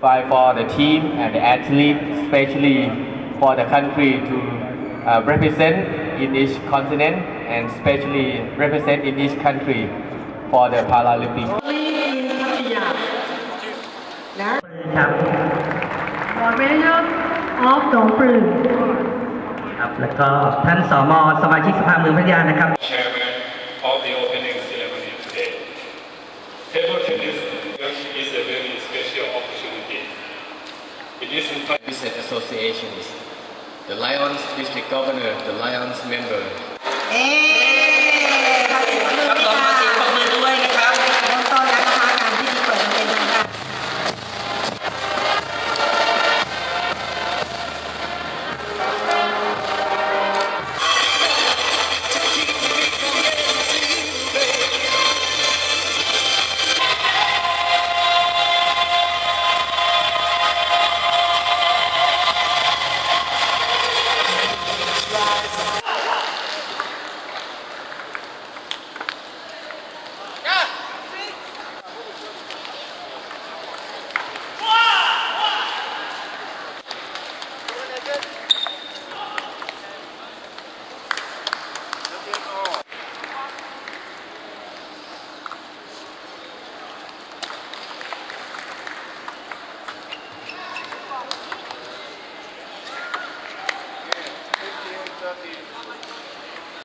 qualify for the team and the athlete, especially for the country to uh, represent in each continent and especially represent in each country for the Paralympics. ลีนพัทยาและ ครับ Mayor of หนองปลือ ครับ แล้วก็ท่านสมสมาชิกสภาเมืองพัทยานะครับ chairman of the opening ceremony today. Table tennis is a very special opportunity. It is in Business associations, the Lions District Governor, the Lions member, เ